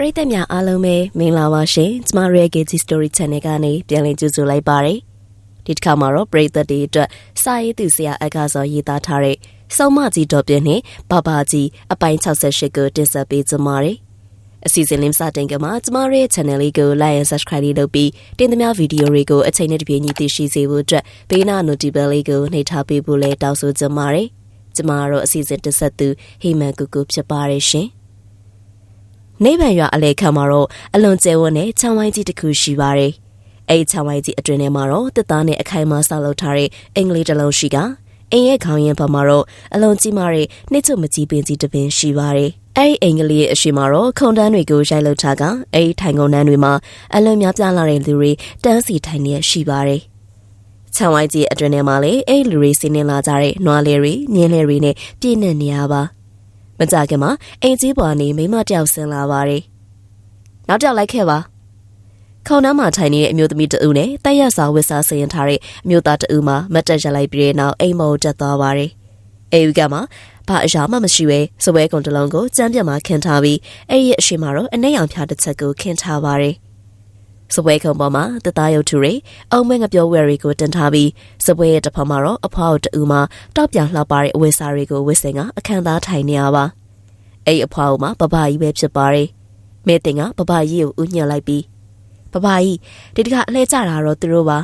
ပရိသတ်များအားလုံးပဲမင်္ဂလာပါရှင်ကျမရဲ့ Gage Story Channel ကနေပြန်လည်ကြိုဆိုလိုက်ပါရစေဒီတစ်ခါမှာတော့ပရိသတ်တွေအတွက်စာရေးသူဆရာအကားစောရေးသားထားတဲ့စောင်းမကြီးတော်ပြင်းနဲ့ဘဘာကြီးအပိုင်း68ကိုတင်ဆက်ပေးကြပါရစေအစီအစဉ်လေးစတင်ကမှာကျမရဲ့ channel လေးကို like and subscribe လေးလုပ်ပြီးတင်သမျှဗီဒီယိုတွေကိုအချိန်နဲ့တပြေးညီသိရှိစေဖို့အတွက်ဘေးနာ notification လေးကိုနှိပ်ထားပေးဖို့လည်းတောင်းဆိုကြပါရစေကျမတို့အစီအစဉ်တစ်ဆက်သူဟိမန်ကူကူဖြစ်ပါရရှင် နေဗန်ရွာအလဲခံမှာတော့အလွန်ကျဲဝန်းတဲ့ချောင်းဝိုင်းကြီးတစ်ခုရှိပါတယ်။အဲဒီချောင်းဝိုင်းကြီးအတွင်းထဲမှာတော့တစ်သားနဲ့အခိုင်အမာဆောက်လုပ်ထားတဲ့အင်္ဂလိပ်တစ်လုံးရှိကအင်းရဲ့ခေါင်းရင်းဘက်မှာတော့အလွန်ကြီးမားတဲ့နှိမ့်ချုံမကြီးပင်ကြီးတစ်ပင်ရှိပါတယ်။အဲဒီအင်္ဂလိပ်ရဲ့အရှိမှာတော့ခုံတန်းတွေကိုရိုက်လုပ်ထားကအဲဒီထိုင်ကုန်တန်းတွေမှာအလွန်များပြားလာတဲ့လူတွေတန်းစီထိုင်နေရှိပါတယ်။ချောင်းဝိုင်းကြီးအတွင်းထဲမှာလည်းအဲဒီလူတွေစီးနေလာကြတဲ့နွားလေးတွေမြင်းလေးတွေနဲ့ပြည့်နေနေရပါ။ မကြခင်မှာအိမ်ကြီးပေါ်နေမိမတယောက်ဆင်းလာပါတယ်။နောက်တစ်ယောက်လိုက်ခဲ့ပါ။ခေါင်းနှမ်းမှာထိုင်နေတဲ့အမျိုးသမီးတဦးနဲ့တိုက်ရက်စာဝစ်စားဆင်ထားတဲ့အမျိုးသားတဦးမှမတ်တက်ရလိုက်ပြီးတဲ့နောက်အိမ်မောတက်သွားပါတယ်။အိမ်ကမှဘာအရာမှမရှိဘဲစပွဲကုံတလုံးကိုကျမ်းပြတ်မှာခင်းထားပြီးအဲ့ရဲ့အရှိမှာတော့အနှဲ့ရောင်ဖြားတစ်ချက်ကိုခင်းထားပါတယ်။ စပွဲခုံပေါ်မှာတသားရုပ်ထုတွေအုံမဲငပြောဝယ်တွေကိုတင်ထားပြီးစပွဲရဲ့တစ်ဖက်မှာတော့အဖွားတို့တူမှတောက်ပြလှပတဲ့အဝယ်စားတွေကိုဝစ်စင်ကအခန်းသားထိုင်နေရပါအဲ့အဖွားမှာပပကြီးပဲဖြစ်ပါတယ်မဲတင်ကပပကြီးကိုဥညှက်လိုက်ပြီးပပကြီးဒီတကအလဲကြတာတော့သူတို့ပါ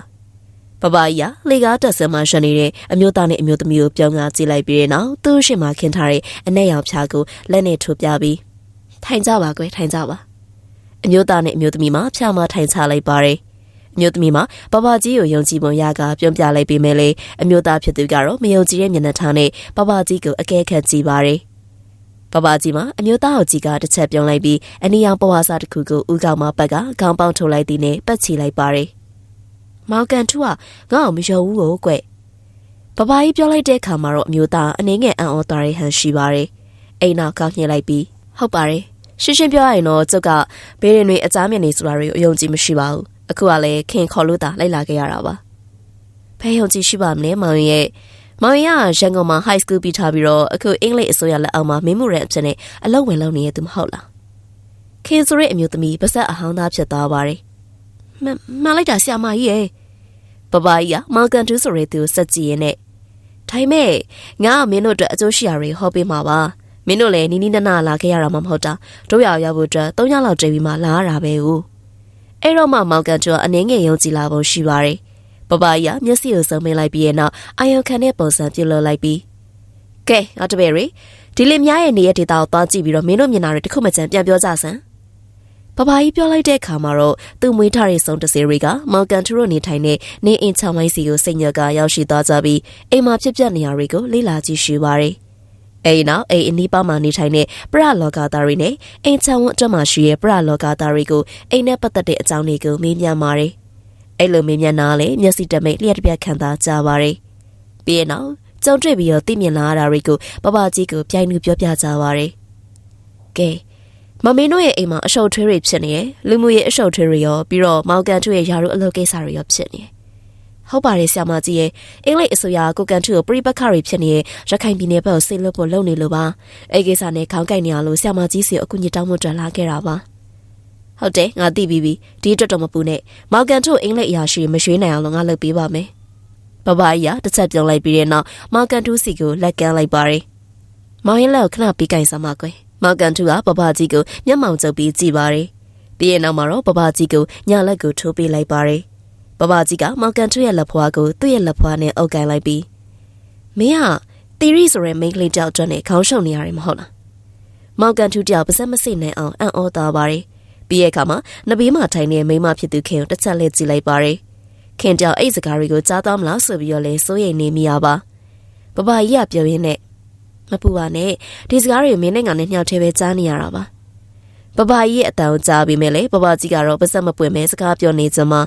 ပပကြီးကလေကားတက်ဆင်မှရှနေတဲ့အမျိုးသားနဲ့အမျိုးသမီးကိုပြောင်းကားကြည့်လိုက်ပြီးတဲ့နောက်သူ့ရှိမှခင်းထားတဲ့အနက်ရောင်ဖြာကိုလက်နဲ့ထိုးပြပြီးထိုင်ကြပါကွယ်ထိုင်ကြပါ အမျိုးသားနဲ့အမျိုးသမီးမှဖြာမထိုင်ချလိုက်ပါတယ်အမျိုးသမီးမှာပပကြီးကိုယုံကြည်ပုံရကပြုံးပြလိုက်ပြီးမဲ့လေအမျိုးသားဖြစ်သူကတော့မယုံကြည်တဲ့မျက်နှာထားနဲ့ပပကြီးကိုအကဲခတ်ကြည့်ပါတယ်ပပကြီးမှာအမျိုးသားကိုကြီးကတစ်ချက်ပြုံးလိုက်ပြီးအနီရောင်ပဝါစာတစ်ခုကိုဥကောင်မပတ်ကခေါင်းပေါင်းထုတ်လိုက်သည်နဲ့ပတ်ချီလိုက်ပါတယ်မောင်ကန်ထူကငါ့ကိုမယုံဘူးကိုကွပပကြီးပြောလိုက်တဲ့အခါမှာတော့အမျိုးသားအနေငယ်အံ့ဩသွားတဲ့ဟန်ရှိပါတယ်အိမ်နောက်ကောက်ညှိလိုက်ပြီးဟုတ်ပါတယ် ရှင်းရှင်းပြောရရင်တော့ကျုပ်ကဘေးရင်တွေအကြမ်းမြင်နေဆိုတာတွေကိုအယုံကြည်မရှိပါဘူးအခုကလည်းခင်ခေါ်လို့တာလိုက်လာခဲ့ရတာပါဖဲယုံကြည်ရှိပါမလဲမောင်ရဲ့မောင်ရရန်ကုန်မှာ high school ပြီးထားပြီးတော့အခုအင်္ဂလိပ်အစိုးရလက်အောက်မှာမင်းမှုရအဖြစ်နဲ့အလုပ်ဝင်လုပ်နေရသူမဟုတ်လားခင်ဆိုရဲ့အမျိုးသမီးပါဆက်အဟောင်းသားဖြစ်သွားပါတယ်မမှန်လိုက်တာဆရာမကြီးရဲ့ပပကြီးကမောင်ကန်တူးဆိုရဲသူကိုစက်ကြည့်ရင်းနဲ့ထိုင်မဲ့ငါကမင်းတို့အတွက်အကျိုးရှိရာတွေဟောပေးမှာပါ မင်းတို့လည်းနီးနီးနနာလာခဲ့ရတာမှမဟုတ်တာတို့ရရောက်ဖို့အတွက်၃ရက်လောက်တည်ပြီးမှလာရတာပဲဦးအဲ့တော့မှမောင်ကန်တူကအနှင်းငယ်ယုံကြည်လာဖို့ရှိပါတယ်ပပကြီးကမျက်စိကိုစုံမင်းလိုက်ပြီးရဲ့နောက်အာယုံခံတဲ့ပုံစံပြုလုပ်လိုက်ပြီးကဲအတပည့်ရီဒီလင်များရဲ့နေရဒေတာကိုသွားကြည့်ပြီးတော့မင်းတို့မျက်နှာတွေတစ်ခုမှချန်ပြန်ပြောကြစမ်းပပကြီးပြောလိုက်တဲ့အခါမှာတော့သူ့မွေးထားတဲ့ဆုံးတစေတွေကမောင်ကန်ထူရိုနေထိုင်တဲ့နေအင်ချောင်းဝိုင်းစီကိုစိတ်ညက်ကရောက်ရှိသွားကြပြီးအိမ်မှာဖြစ်ပျက်နေရတွေကိုလေ့လာကြည့်ရှုပါတယ်။ အဲဒီနောက်အိမ်အနီးပါးမှာနေထိုင်တဲ့ပရလောကသားတွေနဲ့အိမ်ချောင်းဝတ်အတွက်မှရှိတဲ့ပရလောကသားတွေကိုအိမ်နဲ့ပတ်သက်တဲ့အကြောင်းတွေကိုမေးမြန်းပါတယ်။အဲ့လိုမေးမြန်းတာလေမျက်စိတမိတ်လျှက်တစ်ပြက်ခံသားကြပါတယ်။ပြီးရင်နောက်ကြုံတွေ့ပြီးတော့သိမြင်လာရတာတွေကိုပပကြီးကိုပြိုင်လူပြောပြကြပါတယ်။ကဲမမင်းတို့ရဲ့အိမ်မှာအရှုပ်ထွေးတွေဖြစ်နေရယ်လူမှုရေးအရှုပ်ထွေးတွေရောပြီးတော့မောင်ကန်ထွေးရဲ့ယာရုအလုပ်ကိစ္စတွေရောဖြစ်နေတယ် ဟုတ်ပါတယ်ဆရာမကြီးရဲ့အင်္ဂလိပ်အစိုးရကိုကန်ထူကိုပြိပခါတွေဖြစ်နေတဲ့ရခိုင်ပြည်နယ်ဘက်ကိုဆေးလွတ်ဖို့လုပ်နေလို့ပါအဲ့ကိစ္စနဲ့ခေါင်းကိုက်နေရလို့ဆရာမကြီးစီအကူအညီတောင်းဖို့တွေ့လာခဲ့တာပါဟုတ်တယ်ငါသိပြီးပြီဒီအတွက်တော့မပူနဲ့မောင်ကန်ထူအင်္ဂလိပ်အရာရှိမရွှေးနိုင်အောင်လို့ငါလုပ်ပေးပါမယ်ဘဘကြီးကတစ်ချက်ပြုံးလိုက်ပြီးတဲ့နောက်မောင်ကန်ထူစီကိုလက်ကမ်းလိုက်ပါတယ်မောင်ရင်လက်ကိုခဏပြီးကင်စမ်းပါကွယ်မောင်ကန်ထူကဘဘကြီးကိုမျက်မှောင်ကျုပ်ပြီးကြည့်ပါတယ်ပြီးရင်နောက်မှာတော့ဘဘကြီးကိုညာလက်ကိုထိုးပေးလိုက်ပါတယ် ဘဘကြီးကမောင်ကန်ထွေးရဲ့လက်ဖွားကိုသူ့ရဲ့လက်ဖွားနဲ့အုပ်ကန်လိုက်ပြီးမင်းဟာတီရီဆိုတဲ့မိန်းကလေးတယောက်အတွက်နဲ့ခေါင်းရှုံနေရတယ်မဟုတ်လားမောင်ကန်ထူးတယောက်ပါစက်မစိနိုင်အောင်အံ့ဩသွားပါတယ်ပြီးရဲ့အခါမှာနဘေးမှာထိုင်နေတဲ့မိန်းမဖြစ်သူခင်ကိုတစ်ချက်လဲကြည့်လိုက်ပါတယ်ခင်တယောက်အဲ့စကားတွေကိုကြားသွားမလားဆိုပြီးတော့လဲစိုးရိမ်နေမိရပါဘဘကြီးကပြောရင်းနဲ့မပူပါနဲ့ဒီစကားတွေမင်းနဲ့ငါနဲ့ညှောက်သေးပဲကြားနေရတာပါဘဘကြီးရဲ့အတန်ကိုကြားပြီးမြဲလေဘဘကြီးကတော့ပါစက်မပွင့်မဲစကားပြောနေကြမှာ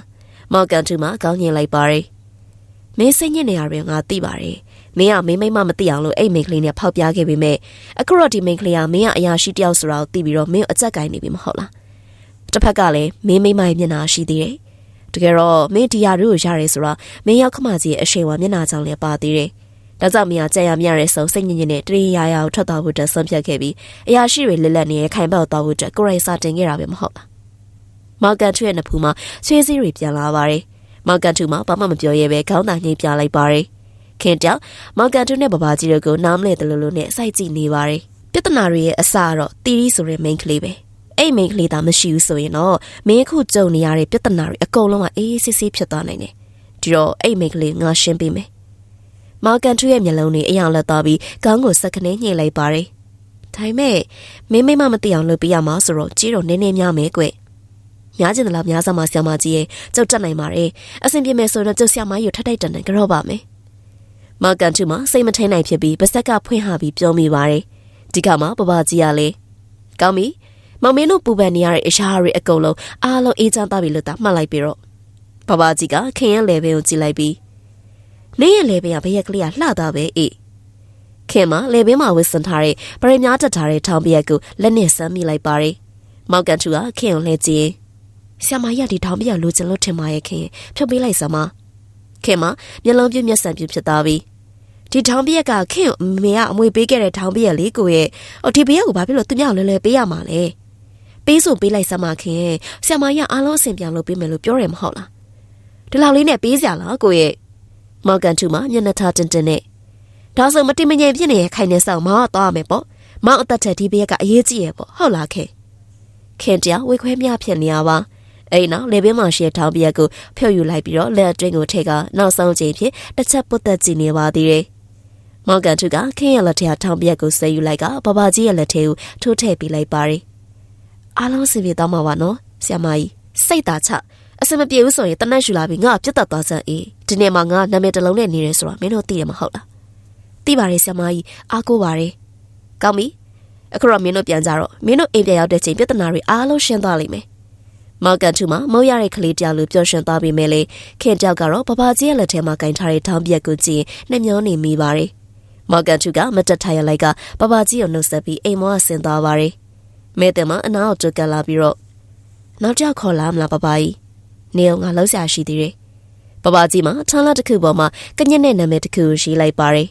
မော်ကန်တူမှကောင်းညင်လိုက်ပါတယ်။မင်းစိတ်ညစ်နေရတယ်ငါသိပါတယ်။မင်းကမင်းမိမမသိအောင်လို့အဲ့မိန်းကလေးနဲ့ဖောက်ပြခဲ့ပေမဲ့အခုတော့ဒီမိန်းကလေးကမင်းကအရာရှိတယောက်ဆိုတော့သိပြီးတော့မင်းအကြက်ကင်နေပြီမဟုတ်လား။တစ်ဖက်ကလည်းမင်းမိမရဲ့မျက်နှာရှိသေးတယ်။တကယ်တော့မင်းဒီယာတို့ကိုရတယ်ဆိုတော့မင်းရောက်ခမကြီးရဲ့အရှိန်ဝါမျက်နှာကြောင့်လည်းပါသေးတယ်။ဒါကြောင့်မရကြံရမြရတဲ့ဆုံးစိတ်ညစ်ညစ်နဲ့တရေရာရာကိုထွက်သွားဖို့အတွက်ဆုံးဖြတ်ခဲ့ပြီးအရာရှိတွေလက်လက်နဲ့ခိုင်ပေါက်သွားဖို့အတွက်ကိုရိုင်းစာတင်ခဲ့တာပဲမဟုတ်လား မောက်ကန်ထွေးရဲ့နဖူးမှာချွေးစည်းတွေပြန်လာပါတယ်မောက်ကန်ထူမှာဘာမှမပြောရဲပဲခေါင်းသာညှိပြလိုက်ပါတယ်ခင်တောင်မောက်ကန်ထူနဲ့ဘဘာကြီးတို့ကိုနားမလဲတယ်လို့လို့နဲ့စိုက်ကြည့်နေပါတယ်ပြဿနာတွေရဲ့အစတော့တီရီဆိုတဲ့ main ကလေးပဲအဲ့ main ကလေးသာမရှိဘူးဆိုရင်တော့မင်းအခုကြုံနေရတဲ့ပြဿနာတွေအကုန်လုံးကအေးအေးဆေးဆေးဖြစ်သွားနိုင်တယ်ဒီတော့အဲ့ main ကလေးငါရှင်းပေးမယ်မော်ကန်ထူရဲ့မျက်လုံးတွေအယောင်လက်သွားပြီးခေါင်းကိုစက်ခနဲညှိလိုက်ပါတယ်။ဒါပေမဲ့မင်းမိမမသိအောင်လုပ်ပေးရမှာဆိုတော့ကြီးတော့နည်းနည်းများမယ်ကွ။ များကျင်တယ်လားများစမှာဆ iam မကြီးရဲ့ကြောက်တက်နိုင်ပါတယ်။အဆင်ပြေမယ်ဆိုတော့ကျုပ်ဆ iam မကြီးကိုထက်တိုက်တန်တန်ကြော့ပါမယ်။မော်ကန်ထူမှာစိတ်မထိန်နိုင်ဖြစ်ပြီးပါဆက်ကဖွင့်ဟပြီးပြောမိပါတယ်။ဒီကမှာပပကြီးကလည်းကောင်းပြီ။မောင်မင်းတို့ပူပန်နေရတဲ့အရာတွေအကုန်လုံးအားလုံးအေးချမ်းသွားပြီလို့သာမှတ်လိုက်ပြီးတော့ပပကြီးကခင်ရဲ့လေဘဲကိုကြည့်လိုက်ပြီးနေရဲ့လေဘဲကဘရက်ကလေးကလှတာပဲအေးခင်မလေဘဲမှာဝစ်စင်ထားတဲ့ပရိများတက်ထားတဲ့ထောင်ပြက်ကိုလက်နဲ့ဆမ်းမိလိုက်ပါတယ်မောက်ကန်ထူကခင်ကိုလှည့်ကြည့် ဆ iam မရဒီထောင်ပြက်လိုချင်လို့ထင်ပါရဲ့ခင်ဖြုတ်ပေးလိုက်စမ်းမခင်မမျက်လုံးပြည့်မျက်စံပြည့်ဖြစ်သွားပြီဒီထောင်ပြက်ကခင်ကိုအမေကအမွေပေးခဲ့တဲ့ထောင်ပြက်လေးကိုရဲ့အော်ဒီဘရက်ကိုဘာဖြစ်လို့သူမြောက်လဲလဲပေးရမှာလဲပေးဆိုပေးလိုက်စမ်းမခင်ဆ iam မရအားလုံးအဆင်ပြေလို့ပေးမယ်လို့ပြောရမှာမဟုတ်လားဒီလောက်လေးနဲ့ပေးစရာလားကိုရဲ့မော်ကန်ထူမှာမျက်နှာထားတင်တင်နဲ့ဒါဆိုမတင်မငြိမ်ဖြစ်နေတဲ့ခိုင်နေဆောင်မောင်ကသွားရမယ်ပေါ့မောင်အသက်ထက်ဒီဘရက်ကအရေးကြီးရဲ့ပေါ့ဟုတ်လားခင်ခင်တရားဝေခွဲမြဖြစ်နေရပါ အဲ့နောက်လေဘင်းမှာရှိတဲ့ထောင်ပြက်ကိုဖြုတ်ယူလိုက်ပြီးတော့လက်အတွင်းကိုထည့်ကနောက်ဆုံးချိန်ဖြစ်တစ်ချက်ပုတ်သက်ကြည့်နေပါသေးတယ်မော်ကန်ထူကခင်းရလက်ထက်ထောင်ပြက်ကိုဆဲယူလိုက်ကဘဘကြီးရဲ့လက်ထဲကိုထိုးထည့်ပေးလိုက်ပါတယ်အားလုံးစင်ပြေတော့မှာပါနော်ဆ iam မကြီးစိတ်သာချအစမပြေဘူးဆိုရင်တနက်ယူလာပြီးငါပြတ်သက်သွားစမ်းအေးဒီနေ့မှငါနာမည်တစ်လုံးနဲ့နေရဲဆိုတာမင်းတို့သိရမှာဟုတ်လားသိပါတယ်ဆ iam မကြီးအားကိုးပါတယ်ကောင်းပြီအခုတော့မင်းတို့ပြန်ကြတော့မင်းတို့အိမ်ပြန်ရောက်တဲ့ချိန်ပြဿနာတွေအားလုံးရှင်းသွားလိမ့်မယ် မော်ကန်ထူမှာမုံရတဲ့ကလေးတယောက်လိုပျော်ရွှင်သွားပြီမဲ့လေခင်တောက်ကတော့ဘဘကြီးရဲ့လက်ထဲမှာကင်ထားတဲ့ထောင်းပြက်ကိုကြည့်နှမျောနေမိပါတယ်မော်ကန်ထူကမတက်ထိုင်ရလိုက်ကဘဘကြီးကိုနှုတ်ဆက်ပြီးအိမ်မောကဆင်းသွားပါတယ်မဲတယ်မှာအနာကိုတွက်ကလာပြီးတော့နောက်ကြောက်ခေါ်လာမလားဘဘကြီးနေအောင်ငါလောက်ရှာရှိသေးတယ်ဘဘကြီးမှာထန်းလာတစ်ခုပေါ်မှာကညက်နဲ့နာမည်တစ်ခုရှိလိုက်ပါတယ်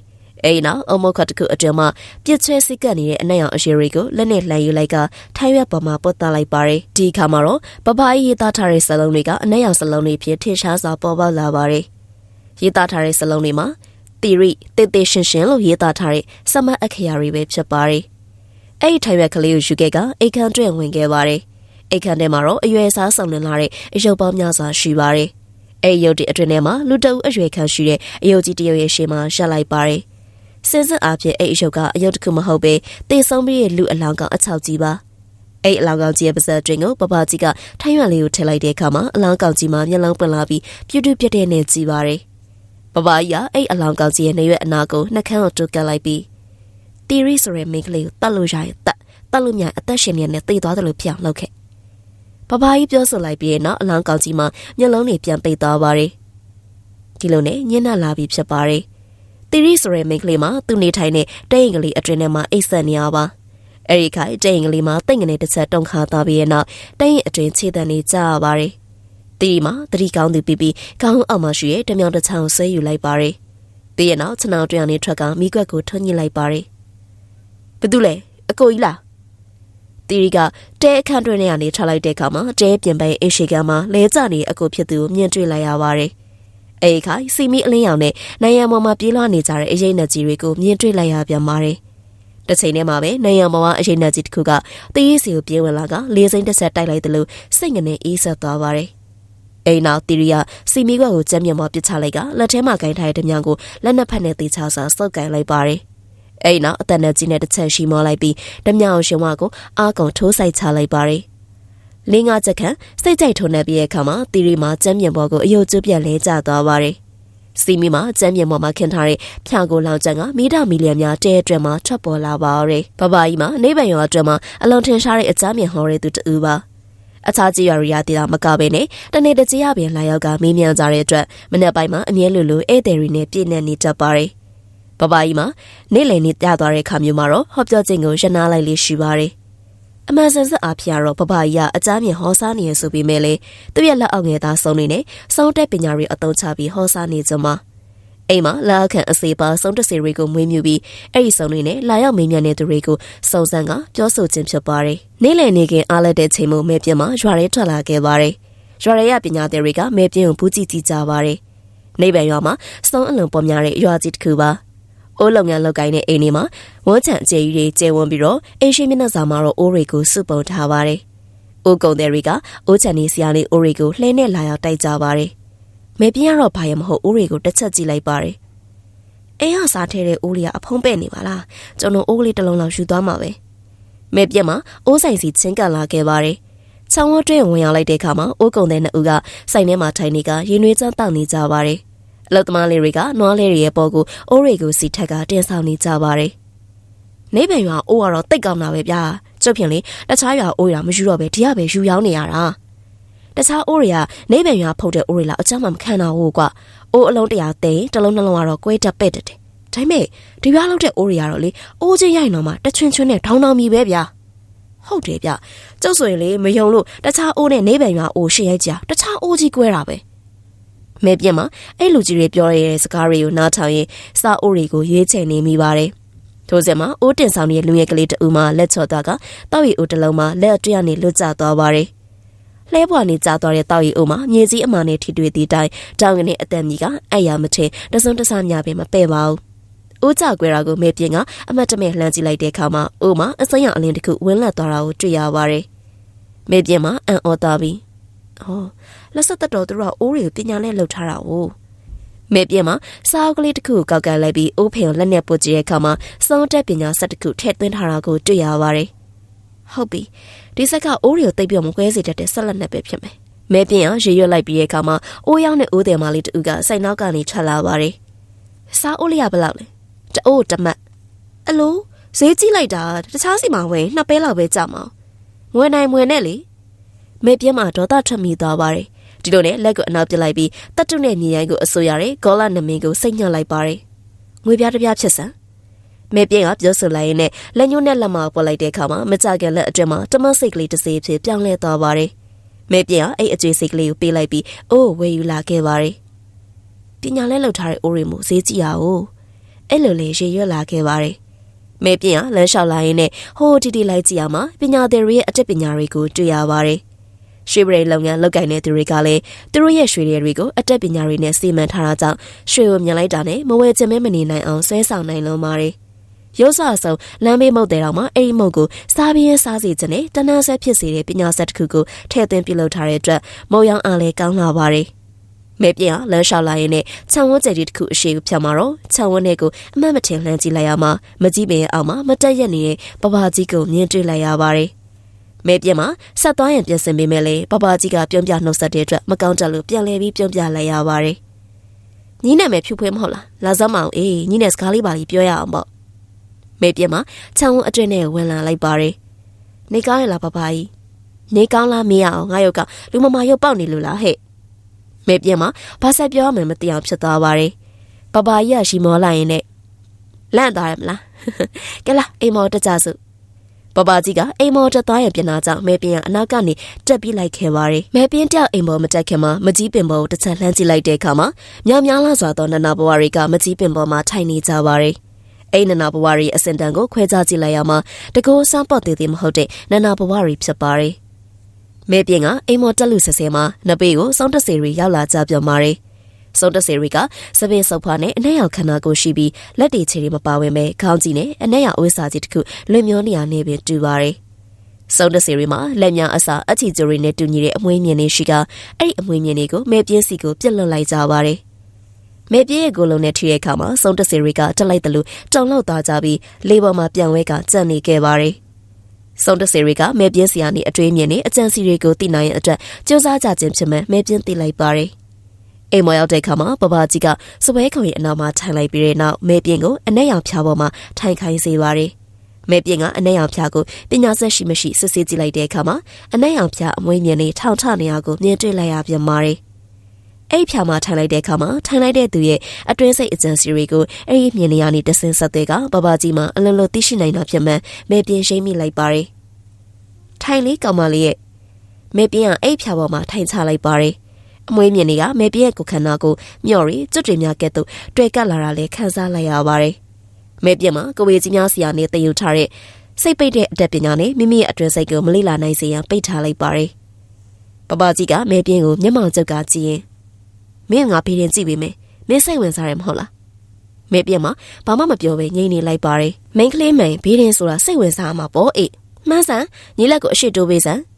အဲ့နောက်အမုတ်ခတ်တစ်ခုအတွင်းမှာပြစ်ချဲစိတ်ကပ်နေတဲ့အနက်ရောင်အရှိတွေကိုလက်နဲ့လှန်ယူလိုက်ကထိုင်ရွက်ပေါ်မှာပုတ်သားလိုက်ပါတယ်ဒီအခါမှာတော့ပပအေးရေးသားထားတဲ့စလုံးတွေကအနက်ရောင်စလုံးတွေဖြစ်ထင်ရှားစွာပေါ်ပေါက်လာပါတယ်ရေးသားထားတဲ့စလုံးတွေမှာတီရီတေတေရှင်ရှင်လို့ရေးသားထားတဲ့စမတ်အခရာတွေပဲဖြစ်ပါတယ်အဲ့ဒီထိုင်ရွက်ကလေးကိုယူခဲ့ကအိတ်ခမ်းတွင်ဝင်ခဲ့ပါတယ်အိတ်ခမ်းထဲမှာတော့အရွယ်စားဆောင်လင်လာတဲ့အယုတ်ပေါင်းများစွာရှိပါတယ်အဲ့ရုပ်တွေအတွင်းထဲမှာလူတအုပ်အရွယ်ခန့်ရှိတဲ့အယုတ်ကြီးတရုတ်ရဲ့ရှေ့မှာရှက်လိုက်ပါတယ်။ စင်စစ်အားဖြင့်အဲ့အယုတ်ကအယုတ်တစ်ခုမဟုတ်ပဲတေဆုံးပြီးရဲ့လူအလောင်းကောင်အချောက်ကြီးပါအဲ့အလောင်းကောင်ကြီးရဲ့ပါဇက်တွင်ကိုပပကြီးကထိုင်းရွက်လေးကိုထည့်လိုက်တဲ့အခါမှာအလောင်းကောင်ကြီးမှာမျက်လုံးပွင့်လာပြီးပြူးတူးပြတဲ့နဲ့ကြည်ပါတယ်ပပကြီးကအဲ့အလောင်းကောင်ကြီးရဲ့နေရွက်အနာကိုနှက်ခမ်းကိုတူကပ်လိုက်ပြီးတီရီဆိုတဲ့မိန်းကလေးကိုတတ်လို့ရရဲ့တတ်တတ်လို့မြအသက်ရှင်နေနဲ့တေသွားတယ်လို့ပြောင်းလုပ်ခဲ့ပပကြီးပြောဆိုလိုက်ပြီးနောက်အလောင်းကောင်ကြီးမှာမျက်လုံးတွေပြန်ပိတ်သွားပါတယ်ဒီလိုနဲ့ညှင်းနှက်လာပြီးဖြစ်ပါတယ် တီရီဆိုတဲ့မိန်းကလေးမှာသူနေထိုင်တဲ့တိတ်အင်္ဂလိပ်အတွင်းထဲမှာအိတ်ဆက်နေရပါအဲ့ဒီခိုင်တိတ်အင်္ဂလိပ်မှာတိတ်ငနေတစ်ချက်တုံခါသွားပြီးရဲ့နောက်တိတ်အတွင်းခြေတံနေကြရပါတယ်တီရီမှာတတိကောင်းသူပြီးပြီးခေါင်းအောက်မှာရှိရဲ့တမြောင်တစ်ချောင်းဆွဲယူလိုက်ပါတယ်တီးရဲ့နောက်ခြေနှောင်တွင်နေထွက်ကမိကွက်ကိုထွန်းညှိလိုက်ပါတယ်ဘသူလဲအကိုကြီးလားတီရီကတဲအခန်းတွင်ထဲကနေထွက်လိုက်တဲ့အခါမှာတဲပြင်ပန်းအိရှိကမှာလဲကျနေအကိုဖြစ်သူကိုမြင်တွေ့လိုက်ရပါတယ်။ အဲဒီခါစီမီအလင်းရောင်နဲ့နိုင်ရန်ပေါ်မှာပြေးလွှားနေကြတဲ့အရေးနဲ့ကြီးတွေကိုမြင်တွေ့လိုက်ရပြန်ပါတယ်။တစ်ချိန်တည်းမှာပဲနိုင်ရန်ပေါ်မှာအရေးနဲ့ကြီးတစ်ခုကတရေးစီကိုပြေးဝင်လာကလေးစိမ့်တစ်ဆက်တိုက်လိုက်တယ်လို့စိတ်ငနဲ့အေးဆက်သွားပါတယ်။အိမ်နောက်တီရီယာစီမီကွက်ကိုကြမ်းမြတ်မောပစ်ချလိုက်ကလက်ထဲမှာကင်ထားတဲ့မြောင်ကိုလက်နှစ်ဖက်နဲ့တေချာစွာစုပ်ကင်လိုက်ပါတယ်။အိမ်နောက်အသက်နဲ့ကြီးနဲ့တစ်ချက်ရှိမောလိုက်ပြီးဓမြောင်ရှင်ဝါကိုအာကုံထိုးဆိုင်ချလိုက်ပါတယ်။ လင်းငါချက်ခန့်စိတ်ကြိုက်ထုံနေပြီးတဲ့အခါမှာတီရီမှာကျမ်းမြင်ဘောကိုအယုတ်ကျွပြက်လဲကျသွားပါတယ်။စီမီမှာကျမ်းမြင်ဘောမှာခင်းထားတဲ့ဖြာကိုလောင်ကျန်ကမီတာမီလီယံများတဲအတွက်မှာထွက်ပေါ်လာပါရယ်။ဘဘကြီးမှာနေပန်ရွာအတွက်မှာအလွန်ထင်ရှားတဲ့အကြမ်းမြင်ဟောတဲ့သူတူပါ။အခြားကြည်ရွာရီယာတီတာမကပဲနဲ့တနေ့တကြရပင်လာရောက်ကမင်းမြန်ကြတဲ့အတွက်မနေ့ပိုင်းမှာအမြဲလိုလိုဧည့်သည်တွေနဲ့ပြည့်နေနေတတ်ပါတယ်။ဘဘကြီးမှာနေ့လည်နေ့ပြသွားတဲ့ခါမျိုးမှာတော့ဟောပြောခြင်းကိုရနာလိုက်လေးရှိပါတယ်။ အမှန်စင်စစ်အားဖြင့်တော့ဘဘကြီးကအကြမ်းမြင်ဟောစားနေရဆိုပေမဲ့လေသူ့ရဲ့လက်အောက်ငယ်သားဆုံးနေနဲ့စောင်းတက်ပညာတွေအသုံးချပြီးဟောစားနေကြမှာအိမ်မှာလာအခန့်အစေပါဆုံးတစေတွေကိုမွေးမြူပြီးအဲ့ဒီဆုံးတွေနဲ့လာရောက်မေးမြန်းတဲ့သူတွေကိုစုံစမ်းကပြောဆိုခြင်းဖြစ်ပါတယ်။နေ့လည်နေခင်အားလက်တဲ့ချိန်မှမဲပြင်းမှာရွာရဲထွက်လာခဲ့ပါတယ်။ရွာရဲရပညာသည်တွေကမဲပြင်းကိုပူးကြည့်ကြည့်ကြပါတယ်။နေပန်ရွာမှာစုံအလုံးပေါ်များတဲ့ရွာကြီးတစ်ခုပါ။ အိုးလုပ်ငန်းလုပ်ကိုင်းတဲ့အိမ်တွေမှာဝန်းချံအခြေကြီးတွေကျဲဝန်းပြီးတော့အိမ်ရှိမျက်နှာစာမှာတော့အိုးတွေကိုစုပုံထားပါတယ်။အိုးကုံတဲ့တွေကအိုးချန်နေစရာလေးအိုးတွေကိုလှဲနဲ့လာရောက်တိုက်ကြပါတယ်။မေပြင်းကတော့ဘာရမဟုတ်အိုးတွေကိုတစ်ချက်ကြည့်လိုက်ပါတယ်အိမ်ဟာစားထဲတဲ့အိုးလေးကအဖုံးပဲ့နေပါလားကျွန်တော်အိုးလေးတစ်လုံးလောက်ယူသွားမှာပဲမေပြင်းမှာအိုးဆိုင်စီချင်းကန်လာခဲ့ပါတယ်ချောင်းဝတွဲဝင်ရောက်လိုက်တဲ့အခါမှာအိုးကုံတဲ့နှစ်ဦးကစိုက်ထဲမှာထိုင်နေကရင်နွေးချမ်းတောက်နေကြပါတယ် အလုသမားလေးတွေကနွားလေးတွေရဲ့ပေါ်ကိုအိုးတွေကိုစီထက်ကတင်ဆောင်နေကြပါတယ်နေပင်ရွာအိုးကတော့တိတ်ကောင်းတာပဲဗျာကျုပ်ဖြင့်လေတခြားရွာအိုးရမယူတော့ပဲဒီကပဲယူရောင်းနေရတာတခြားအိုးတွေကနေပင်ရွာဖုတ်တဲ့အိုးတွေလားအချမ်းမှမခံတော့ဘူးကွာအိုးအလုံးတရာသိတစ်လုံးနှလုံးကတော့ကွဲတက်ပဲ့တယ်ဒါပေမဲ့ဒီရွာလောက်တဲ့အိုးတွေကတော့လေအိုးချင်းရိုက်တော့မှတချွင်းချွင်းနဲ့ထောင်းထောင်းမီပဲဗျာဟုတ်တယ်ဗျကျုပ်ဆိုရင်လေမယုံလို့တခြားအိုးနဲ့နေပင်ရွာအိုးရှင်းရိုက်ကြတခြားအိုးကြီးကွဲတာပဲ မဲပြင်းမှာအဲ့လူကြီးတွေပြောရတဲ့စကားတွေကိုနားထောင်ရင်စာအိုးတွေကိုရွေးချယ်နေမိပါတယ်ထိုစက်မှာအိုးတင်ဆောင်နေတဲ့လူငယ်ကလေးတဦးမှလက်ချော့သွားကတောက်ရီအိုးတစ်လုံးမှာလက်အတွရနေလွတ်ကျသွားပါတယ်လှဲပွားနေကြသွားတဲ့တောက်ရီအိုမှာမြေကြီးအမာနဲ့ထိတွေ့သည့်တိုင်တောင်ကနေအတန်ကြီးကအဲ့ရမထင်တစွန်းတဆညာပင်မပဲ့ပါဘူး။အိုးကြကွဲတာကိုမေပြင်းကအမတ်တမဲ့လှမ်းကြည့်လိုက်တဲ့အခါမှာအိုးမှာအစိမ်းရောင်အလင်းတစ်ခုဝင်းလက်သွားတာကိုတွေ့ရပါတယ်။မေပြင်းမှာအံ့ဩသွားပြီးဟော လက်ဆက်တော်သူတို့ကအိုးတွေကိုပညာနဲ့လှုပ်ထားတာ哦။မေပြင်းမှာစာအုပ်ကလေးတစ်ခုကိုကောက်ကလိုက်ပြီးအိုးဖေကိုလက်နဲ့ပုတ်ကြည့်တဲ့အခါမှာစောင်းတက်ပညာဆက်တစ်ခုထည့်သွင်းထားတာကိုတွေ့ရပါတယ်။ဟုတ်ပြီဒီဆက်ကအိုးတွေကိုတိတ်ပြမကွဲစေတတ်တဲ့ဆက်လက်နဲ့ပဲဖြစ်မယ်။မဲပြင်းအောင်ရေရွတ်လိုက်ပြီးတဲ့အခါမှာအိုးရောက်တဲ့အိုးတယ်မလေးတူကစိုက်နောက်ကနေထွက်လာပါတယ်။စားအိုးလေးကဘယ်လောက်လဲ။တအိုးတမတ်။အလိုဈေးကြည့်လိုက်တာတခြားစီမှာဝယ်နှစ်ပဲလောက်ပဲကြမှာ။ငွေနိုင်မွေနဲ့လေ။မဲပြင်းမှာဒေါသထွက်မိသွားပါတယ်။ ဒီလိုနဲ့လက်ကိုအနောက်ပြလိုက်ပြီးတတ်တုနဲ့မြေရိုင်းကိုအဆိုရတဲ့ဂေါလာနမင်းကိုစိတ်ညှော့လိုက်ပါတယ်။ငွေပြားတစ်ပြားဖြစ်စမ်းမဲပြင်းကပြောဆိုလိုက်ရင်လည်းလက်ညှိုးနဲ့လက်မပေါ်လိုက်တဲ့အခါမှာမကြခင်လက်အတွင်းမှာတမစိတ်ကလေးတစ်စေးဖြစ်ပြောင်းလဲသွားပါတယ်။မဲပြင်းကအဲ့အကျွေးစိတ်ကလေးကိုပေးလိုက်ပြီးအိုးဝယ်ယူလာခဲ့ပါတယ်။ပညာလဲလှုပ်ထားတဲ့အိုးရီမူဈေးကြည့်ရအောင်။အဲ့လိုလေးရေရွက်လာခဲ့ပါတယ်။မဲပြင်းကလမ်းလျှောက်လာရင်းနဲ့ဟိုးတီတီလိုက်ကြည့်ရမှာပညာသည်တွေရဲ့အတက်ပညာတွေကိုတွေ့ရပါတယ်။ ရွှေပရိလုပ်ငန်းလုပ်ကိုင်တဲ့သူတွေကလည်းသူတို့ရဲ့ရွှေတွေကိုအတက်ပညာတွေနဲ့စီမံထားတာကြောင့်ရွှေကိုမြင်လိုက်တာနဲ့မဝယ်ချင်မဲမနေနိုင်အောင်ဆွဲဆောင်နိုင်လုံးပါတယ်။ရုပ်ဆဆောင်လမ်းမေးမုတ်တဲ့တော့မှအဲ့ဒီမုတ်ကိုစားပြင်းစားစီခြင်းနဲ့တနန်းဆက်ဖြစ်စေတဲ့ပညာဆက်တစ်ခုကိုထည့်သွင်းပြုလုပ်ထားတဲ့အတွက်မုံရောင်အားလည်းကောင်းလာပါတယ်မဲပြင်းလမ်းလျှောက်လာရင်နဲ့ခြံဝန်းကျယ်တစ်ခုအရှိဖြတ်မှာတော့ခြံဝန်းထဲကိုအမှတ်မထင်လှမ်းကြည့်လိုက်ရမှာမကြည့်ပင်အောင်မှာမတက်ရက်နေတဲ့ပပကြီးကိုမြင်တွေ့လိုက်ရပါတယ် မဲပြင်းမှာဆက်သွားရင်ပြင်ဆင်ပေးမယ်လေပပကြီးကပြုံးပြနှုတ်ဆက်တဲ့အတွက်မကောင်းတလို့ပြန်လဲပြီးပြုံးပြလိုက်ရပါတယ်ညီနဲ့မယ်ဖြူဖွေးမဟုတ်လားလာစမ်းမအောင်အေးညီနဲ့စကားလေးပါလေးပြောရအောင်ပေါ့မေပြမှာခြံဝန်းအတွင်းနဲ့ဝင်လာလိုက်ပါတယ်။နေကောင်းရလားပပကြီး။နေကောင်းလားမေးရအောင်ငါရုပ်ကလူမမာရုပ်ပေါက်နေလို့လားဟဲ့။မေပြမှာဘာဆက်ပြောမှမသိအောင်ဖြစ်သွားပါတယ်။ပပကြီးကရှီမောလိုက်ရင်နဲ့လန့်သွားရမလား။ကဲလားအိမ်မောတကြစု ပပကြီးကအိမ်မောတက်သွားရပြင်လာကြောင့်မဲပြင်းကအနောက်ကနေတက်ပြီးလိုက်ခဲ့ပါတယ်။မဲပြင်းတယောက်အိမ်မောမတက်ခင်မှာမကြီးပင်ပေါ်ကိုတစ်ချက်လှမ်းကြည့်လိုက်တဲ့အခါမှာမြောင်များလာစွာသောနနာဘဝတွေကမကြီးပင်ပေါ်မှာထိုင်နေကြပါတယ်။အိနနာဘဝရီအစင်တန်ကိုခွဲခြားကြည့်လိုက်ရမှာတကောစမ်းပေါ့သေးသေးမဟုတ်တဲ့နနာဘဝရီဖြစ်ပါတယ်။မဲပြင်းကအိမ်မော်တက်လူဆဆဲမှာနပေကိုစောင်းတဆေရီရောက်လာကြပြောပါတယ်။ စောင်းတဆေရီကစပင်စုပ်ဖွားနဲ့အနက်ရောင်ခန္ဓာကိုရှိပြီးလက်တွေခြေတွေမပါဝင်ပဲခေါင်းကြီးနဲ့အနက်ရောင်အဝိစာကြီးတစ်ခုလွင်မျောနေရနေပင်တူပါတယ်။စုံတစီရီမှာလက်များအစာအချီကျူရီနဲ့တူညီတဲ့အမွေးမြင်နေရှိကအဲ့ဒီအမွေးမြင်တွေကိုမဲပြင်းစီကိုပြစ်လွတ်လိုက်ကြပါတယ်မေပြေးရဲ့ကိုလုံးနဲ့ထီရဲ့ခါမှာစုံတစီရီကတက်လိုက်တယ်လို့ကြောင်လောက်သွားကြပြီးလေပေါ်မှာပြန်ဝဲကကြံ့နေခဲ့ပါတယ်။စုံတစီရီကမေပြင်းစီယာနေအတွေးမြင်နေအကြံစီတွေကိုသိနိုင်ရဲ့အတွက်စူးစမ်းကြခြင်းဖြစ်မှမေပြင်းသိလိုက်ပါတယ်။ အိမ်မရောက်တဲ့ခါမှာပပကြီးကစပွဲခုံရဲ့အနောက်မှာထိုင်လိုက်ပြီးတဲ့နောက်မေပြင်းကိုအနက်ရောင်ဖြားပေါ်မှာထိုင်ခိုင်းစေပါတယ်။မေပြင်းကအနက်ရောင်ဖြားကိုပညာဆက်ရှိမရှိစစ်ဆေးကြည့်လိုက်တဲ့အခါမှာအနက်ရောင်ဖြားအမွေးမြင်နေထောင်ထနေရကိုမြင်တွေ့လိုက်ရပြန်ပါတယ်အဲ့ဖြာမှာထိုင်လိုက်တဲ့အခါမှာထိုင်လိုက်တဲ့သူရဲ့အတွင်းစိတ်အကြံစီတွေကိုအဲ့ဒီမြင်နေရနေတဆင်းဆက်တဲ့ကဘဘကြီးမှာအလွန်လိုသိရှိနိုင်တာဖြစ်မှန်မေပြင်းရှိမိလိုက်ပါတယ်။ထိုင်လေးကောင်မလေးရဲ့မေပြင်းကအဲ့ဖြာပေါ်မှာထိုင်ချလိုက်ပါတယ်။ အမွေးမြင်တွေကမေပြည့်ရဲ့ကိုခန္ဓာကိုမျော့ရီကျွတ်တွေများကဲ့သို့တွေ့ကပ်လာတာလည်းခန်းစားလိုက်ရပါတယ်။မေပြည့်မှာကဝေကြီးများစီယာနဲ့တည်ယူထားတဲ့စိတ်ပိတ်တဲ့အတတ်ပညာနဲ့မိမိရဲ့အတွင်းစိတ်ကိုမလိလာနိုင်စေရန်ပိတ်ထားလိုက်ပါတယ်။ပပကြီးကမေပြင်းကိုမျက်မှောင်ကျုပ်ကကြည့်ရင်မင်းငါဖေးရင်ကြည့်ပေးမယ်။မင်းစိတ်ဝင်စားရမဟုတ်လား။မေပြင်းမှာဘာမှမပြောဘဲငြိမ်နေလိုက်ပါတယ်။မိန်ကလေးမိန်ဘေးရင်ဆိုတာစိတ်ဝင်စားမှာပေါ့အေး။မှန်းစမ်းညီလက်ကိုအရှိတိုးပေးစမ်း။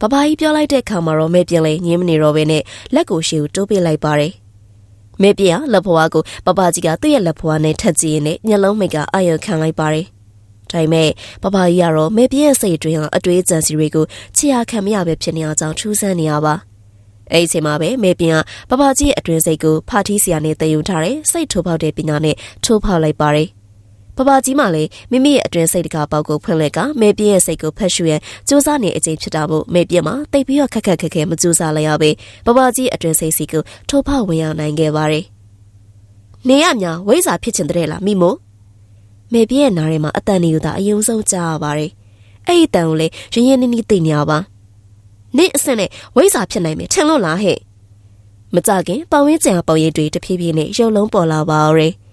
ပပကြီးပြောလိုက်တဲ့ခါမှာတော့မေပြင်းလေးညင်းမနေတော့ဘဲနဲ့လက်ကိုရှေ့ကိုတိုးပေးလိုက်ပါတယ်။မေပြင်းကလက်ဖွားကိုပပကြီးကသူ့ရဲ့လက်ဖွားနဲ့ထက်ကြည့်ရင်လည်းညလုံးမိတ်ကအာရုံခံလိုက်ပါတယ်။ဒါပေမဲ့ပပကြီးကတော့မေပြည့်ရဲ့စိတ်အတွင်းဟာအတွေးကြံစီတွေကိုချီရခံမရပဲဖြစ်နေအောင်ကြောင့်ထူးဆန်းနေရပါအဲ့ဒီအချိန်မှာပဲမေပြင်းကပပကြီးရဲ့အတွင်းစိတ်ကိုဖာထီးစရာနဲ့တည်ယူထားတဲ့စိတ်ထိုးပေါက်တဲ့ပညာနဲ့ထိုးပေါက်လိုက်ပါတယ် ပပကြီးမှလည်းမိမိရဲ့အတွင်းစိတ်တကာပေါက်ကိုဖွင့်လက်ကမေပြင်းရဲ့စိတ်ကိုဖတ်ရှုရန်စူးစမ်းနေအချိန်ဖြစ်တာမို့မေပြင်းမှာတိတ်ပြီးတော့ခက်ခက်ခက်ခဲမစူးစမ်းလိုက်ရပဲပပကြီးအတွင်းစိတ်စီကိုထိုးပေါက်ဝင်ရောက်နိုင်ခဲ့ပါတယ်နေရမြဝိဇ္ဇာဖြစ်ချင်တဲ့လားမိမို့မေပြည့်ရဲ့နားထဲမှာအတန်နေယူတာအယုံဆုံးကြားရပါတယ်။အဲ့ဒီတန်ကိုလေရင်းရင်းနှီးနှီးသိနေရပါ။နင့်အစနဲ့ဝိဇ္ဇာဖြစ်နိုင်မယ်ထင်လို့လားဟဲ့။မကြခင်ပေါင်ဝင်းကျန်ပေါင်ရည်တွေတဖြည်းဖြည်းနဲ့ရုပ်လုံးပေါ်လာပါရယ်။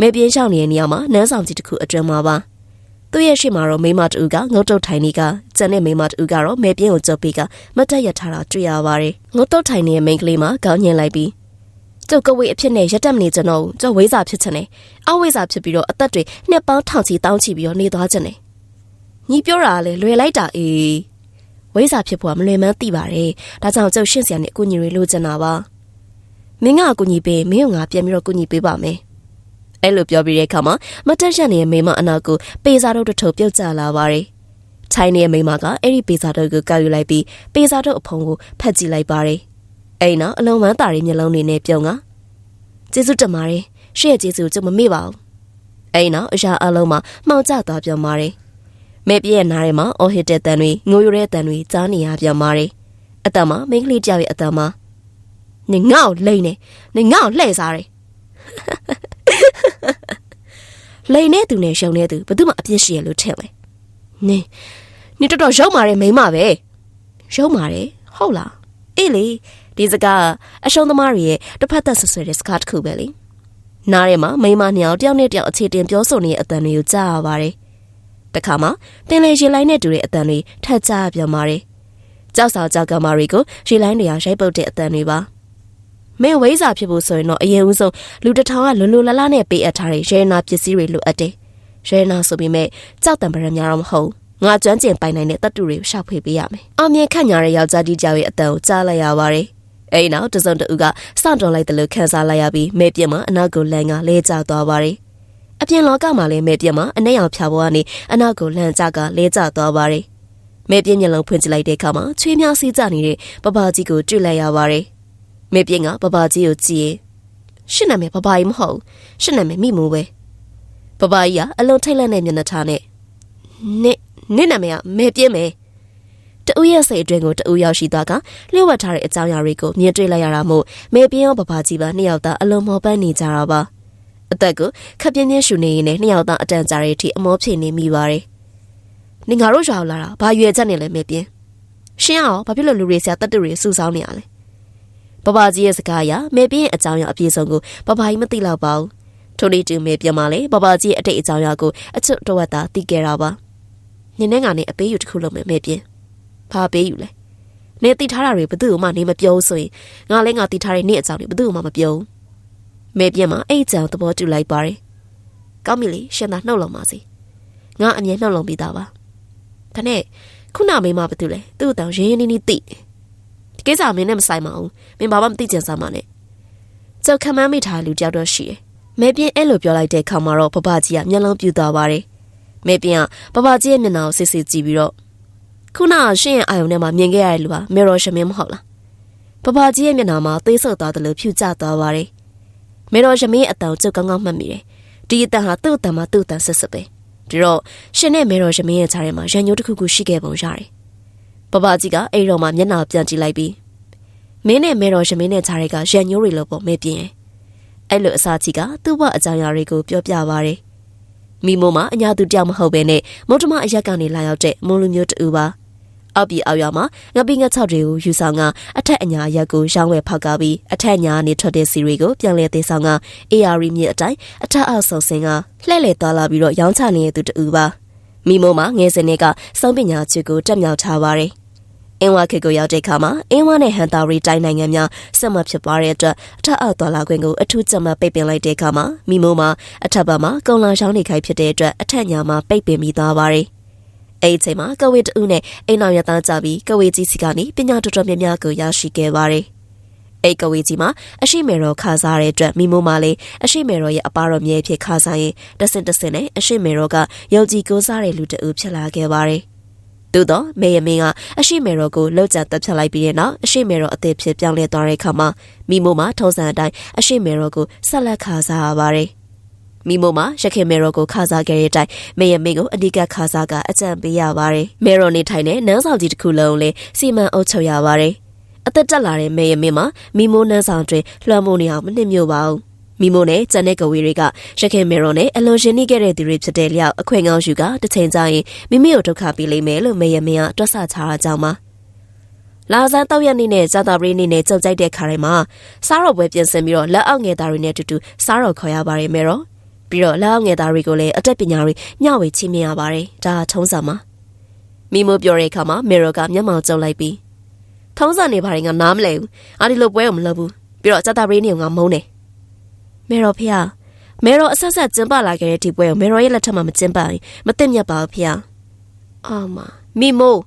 မေပြင်းရှောင်းနေတဲ့နေရာမှာနန်းဆောင်ကြီးတစ်ခုအတွင်းမှာပါ။သူ့ရဲ့ရှေ့မှာတော့မိမတူကငုတ်တုတ်ထိုင်နေကကျန်တဲ့မိမတူကတော့မေပြင်းကိုကြုတ်ပြီးကမတ်တက်ရထားတာတွေ့ရပါတယ်။ငုတ်တုတ်ထိုင်နေတဲ့မိန်းကလေးမှာခေါင်းညင်လိုက်ပြီးကျုပ်ကဝေးအဖြစ်နဲ့ရက်တက်မနေကျွန်တော်ကျုပ်ဝိဇာဖြစ်ချင်တယ်။အဝိဇာဖြစ်ပြီးတော့အသက်တွေနှစ်ပေါင်းထောင်ချီတောင်းချီပြီးတော့နေသွားချင်တယ်။ညီပြောတာကလည်းလွယ်လိုက်တာအေးဝိဇာဖြစ်ဖို့ကမလွယ်မှန်းသိပါတယ်။ဒါကြောင့်ကျုပ်ရှင့်ဆရာနဲ့အကူညီတွေလိုချင်တာပါ။မင်းကအကူညီပေးမင်းကငါပြန်ပြီးတော့ကူညီပေးပါမယ်။ အဲ့လိုပြောပြီးတဲ့အခါမှာမတက်ရက်နေတဲ့မိမအနာကိုပေစာတို့တထုပ်ပြုတ်ကျလာပါတယ်။ချိုင်းနေတဲ့မိမကအဲ့ဒီပေစာတို့ကိုကောက်ယူလိုက်ပြီးပေစာတို့အဖုံကိုဖတ်ကြည့်လိုက်ပါတယ်။အဲ့နောက်အလုံးမန်းတာရီမျက်လုံးတွေနဲ့ပြုံးကကျေးဇူးတင်ပါတယ်ရှေ့ရဲ့ကျေးဇူးကျုပ်မမေ့ပါဘူးအဲ့နောက်အရာအလုံးမှာမှောင်ကျသွားပြန်ပါတယ်မဲပြည့်ရဲ့နားထဲမှာအော်ဟစ်တဲ့တန်တွေငိုရတဲ့တန်တွေကြားနေရပြန်ပါတယ်အတမမိန်းကလေးကြောက်ရဲ့အတမနေငေါ့လိမ့်နေနေငေါ့လှဲ့စားတယ် လိန်နဲ့သူနဲ့ရှုံနေသူဘယ်သူမှအပြစ်ရှိရလို့ထင်လဲနေနေတော်တော်ရုံမာတယ်မိမပဲရုံမာတယ်ဟုတ်လားအေးလေဒီစကားအရှုံးသမားတွေရဲ့တစ်ဖက်သက်ဆွဆွဲတဲ့စကားတစ်ခုပဲလေနားထဲမှာမိမနှစ်ယောက်တယောက်နဲ့တယောက်အခြေတင်ပြောဆိုနေတဲ့အတန်တွေကိုကြားရပါတယ်တခါမှပင်လေရေလိုင်းနဲ့တူတဲ့အတန်တွေထပ်ကြားပြန်ပါတယ်ကြောက်စာကြောက်ကမာတွေကိုရေလိုင်းတွေကရိုက်ပုတ်တဲ့အတန်တွေပါ မင်းဝိဇာဖြစ်ဖို့ဆိုရင်တော့အရင်ဦးဆုံးလူတစ်ထောင်ကလွလွလလနဲ့ပေးအပ်ထားတဲ့ရဲနာပစ္စည်းတွေလိုအပ်တယ်ရဲနာဆိုပေမဲ့ကြောက်တံပရံများတော့မဟုတ်ငါကျွမ်းကျင်ပိုင်နိုင်တဲ့တတ်တူတွေကိုရှောက်ဖွေပေးရမယ်။အောင်မြင်ခန့်ညာတဲ့ယောက်ျားကြီးကြောင်ရဲ့အတန်ကိုကြားလိုက်ရပါတယ်။အဲဒီနောက်တစုံတဦးကစတော်လိုက်တယ်လို့ခန်းစားလိုက်ရပြီးမဲပြက်မှာအနောက်ကိုလမ်းကလဲကျသွားပါတယ်။အပြင်လောကမှာလည်းမဲပြက်မှာအနှဲ့ရောင်ဖြာပေါ်ကနေအနောက်ကိုလမ်းကျကလဲကျသွားပါတယ်။မဲပြက်မျက်လုံးဖွင့်ကြည့်လိုက်တဲ့အခါမှာချွေးများစီးကျနေတဲ့ပပကြီးကိုတွေ့လိုက်ရပါတယ်။ မဲပြက်ကပပကြီးကိုကြည့်ရင်ရှင်းနာမယ်ပပကြီးမဟုတ်ရှင်းနာမယ်မိမိုးပဲ။ပပကြီးကအလုံးထိတ်လက်တဲ့မျက်နှာထားနဲ့နစ်နင့်နာမည်ကမဲပြင်းမယ်တူရဲ့စိတ်အတွင်းကိုတူရောက်ရှိသွားကလျှို့ဝှက်ထားတဲ့အကြောင်းအရာတွေကိုမြင်တွေ့လိုက်ရတာမို့မဲပြင်းရောပပကြီးပါနှစ်ယောက်သားအလုံးမောပန်းနေကြတာပါအသက်ကိုခပ်ပြင်းပြင်းရှူနေရင်လည်းနှစ်ယောက်သားအတန်ကြာတဲ့အထိအမောဖြေနေမိပါတယ်နေငါတို့ရွာလာတာဘာရွယ်ချက်နေလဲမဲပြင်းရှင်းအောင်ဘာဖြစ်လို့လူတွေဆရာတတ်တူတွေစူဆောင်းနေရလဲ ပပကြီးရဲ့စကားအရမဲပြင်းရဲ့အကြောင်းအရာအပြည့်စုံကိုပပကြီးမသိတော့ပါဘူးထို့နည်းတူမဲပြင်းမှလည်းပပကြီးရဲ့အတိတ်အကြောင်းအရာကိုအချွတ်တော့ဝတ်တာသိခဲ့တာပါနင်းနဲ့ငါနဲ့အပေးယူတစ်ခုလုပ်မယ်မဲပြင်းဘာပေးယူလဲနေတိထားတာတွေဘယ်သူမှနေမပြောဆိုရင်ငါလည်းငါတိထားတဲ့နေ့အကြောင်းတွေဘယ်သူမှမပြောမဲပြင်းမှာအဲ့ကြောင်သဘောတူလိုက်ပါတယ်ကောင်းပြီလေရှင်သာနှုတ်လုံးပါစေငါအမြဲနှုတ်လုံးပြီးသားပါဒါနဲ့ခုနမိမဘာတူလဲသူ့အတောင်ရင်းရင်းနှီးနှီးသိဒီ ကိစ္စမင်းနဲ့မဆိုင်ပါဘူးမင်းဘာမှမသိကြစမ်းပါနဲ့ကျောက်ခံမမိထားလူကြောက်တော့ရှိတယ်မဲပြင်းအဲ့လိုပြောလိုက်တဲ့ခါမှာတော့ပပကြီးကမျက်လုံးပြူသွားပါတယ်မဲပြင်းကပပကြီးရဲ့မျက်နှာကိုစစ်စစ်ကြည့်ပြီးတော့ခုနကရှင့်ရဲ့အာယုံထဲမှာမြင်ခဲ့ရတဲ့လူဟာမေရောရှမင်းမဟုတ်လားပပကြီးရဲ့မျက်နှာမှာသေးဆုပ်သွားတယ်လို့ဖြူကျသွားပါတယ်မေရောရှမင်းအတန်ကျုပ်ကောင်းကောင်းမှတ်မိတယ်ဒီအတန်ဟာသူ့အတန်မှာသူ့အတန်ဆက်ဆက်ပဲဒီတော့ရှင်နဲ့မေရောရှမင်းရဲ့ခြားထဲမှာရန်ညိုးတစ်ခုခုရှိခဲ့ပုံရတယ် ပပကြီးကအဲ့တော့မှမျက်နှာပြန်ကြည့်လိုက်ပြီးမင်းနဲ့မေရောရှမင်းနဲ့ခြားတွေကရန်ညိုးတွေလို့ပေါ့မေပြင်းအဲ့လိုအစာကြီးကသူ့ဘအကြောင်းအရာတွေကိုပြောပြပါရတယ်မိမိုးမှာအညာသူတယောက်မဟုတ်ဘဲနဲ့မုတ်တမအရက်ကနေလာရောက်တဲ့မိုးလူမျိုးတူပါအောက်ပြည်အောက်ရွာမှာငပိငတ်၆တွေကိုယူဆောင်ကအထက်အညာရက်ကိုရောင်းဝယ်ဖောက်ကားပြီးအထက်ညာနေထွက်တဲ့စီတွေကိုပြန်လည်သေးဆောင်က AR မြစ်အတိုင်းအထက်အောက်ဆုံစင်ကလှဲ့လေသွားလာပြီးတော့ရောင်းချနေတဲ့သူတူပါမိမိုးမှာငယ်စဉ်ကစောင်းပညာချစ်ကိုတက်မြောက်ထားပါတယ် အင်းဝါခေကိုရောက်တဲ့အခါမှာအင်းဝါနဲ့ဟန်တာရီတိုင်းနိုင်ငံများဆက်မဖြစ်သွားတဲ့အတွက်အထက်အောက်သွားလာခွင့်ကိုအထူးကြမ်းမှပိတ်ပင်လိုက်တဲ့အခါမှာမိမိုးမှာအထက်ဘက်မှာကုံလာရှောင်းနေခိုင်းဖြစ်တဲ့အတွက်အထက်ညာမှာပိတ်ပင်ပြီးသွားပါတယ်အဲ့ဒီအချိန်မှာကဝေတူနဲ့အိမ်တော်ရသားကြပြီးကဝေကြီးစီကနေပညာတော်တော်များများကိုရရှိခဲ့ပါတယ်။အိတ်ကဝေကြီးမှာအရှိမေတော်ခါစားတဲ့အတွက်မိမိုးမလေးအရှိမေတော်ရဲ့အပါတော်မြဲဖြစ်ခါစားရင်တဆင့်တဆင့်နဲ့အရှိမေတော်ကယုံကြည်ကိုးစားတဲ့လူတအုပ်ဖြစ်လာခဲ့ပါတယ်။ သို့တော့မေယမင်းကအရှိမေတော်ကိုလှုပ်ကြတက်ဖြတ်လိုက်ပြီးတဲ့နောက်အရှိမေတော်အသေးဖြစ်ပြောင်းလဲသွားတဲ့အခါမှာမိမိုးမှာထုံးစံအတိုင်းအရှိမေတော်ကိုဆက်လက်ခါစားရပါတယ်။မိမိုမှာရခင်မေရိုကိုခါစားခဲ့တဲ့အတိုင်းမေယမင်းကိုအဓိကခါစားကအကြံပေးရပါတယ်။မေရိုနေထိုင်တဲ့နန်းဆောင်ကြီးတစ်ခုလုံးလေးစီမံအုပ်ချုပ်ရပါတယ်။အသက်တက်လာတဲ့မေယမင်းမှာမိမိုနန်းဆောင်တွင်လွှမ်းမိုးနေအောင်မနှိမ့်မြို့ပါဘူး။ မိမိုနဲ့ကျန်တဲ့ကဝေတွေကရခင်မေရိုနဲ့အလွန်ရှင်နှိခဲ့တဲ့သူတွေဖြစ်တဲ့လျောက်အခွင့်ကောင်းယူကတစ်ချိန်ကျရင်မိမိကိုဒုက္ခပေးလိမ့်မယ်လို့မေယမင်းကတွက်ဆချတာကြောင့်ပါ။လာဇန်တောက်ရက်နေ့နဲ့ဇာတာပရိနေ့နဲ့ကြောက်ကြိုက်တဲ့ခါတိုင်းမှာစားတော်ပွဲပြင်ဆင်ပြီးတော့လက်အောက်ငယ်သားတွေနဲ့အတူတူစားတော်ခေါ်ရပါတယ်မေရောပြီးတော့လက်အောက်ငယ်သားတွေကိုလည်းအတက်ပညာတွေမျှဝေချီးမြှင့်ရပါတယ်ဒါထုံးစံမှာမိမိုးပြောတဲ့အခါမှာမေရိုကမျက်မှောင်ကျုံလိုက်ပြီးထုံးစံနေပါတယ်ငါနားမလဲဘူးအာဒီလိုပွဲကိုမလုပ်ဘူးပြီးတော့ဇာတာပရိနေ့ကငါမုန်းတယ် မေရိုဖေမေရိုအဆက်ဆက်ကျင်းပလာခဲ့တဲ့ဒီပွဲကိုမေရိုရဲ့လက်ထက်မှာမကျင်းပရင်မသိမြတ်ပါဘူးဖေအာမမိမိုး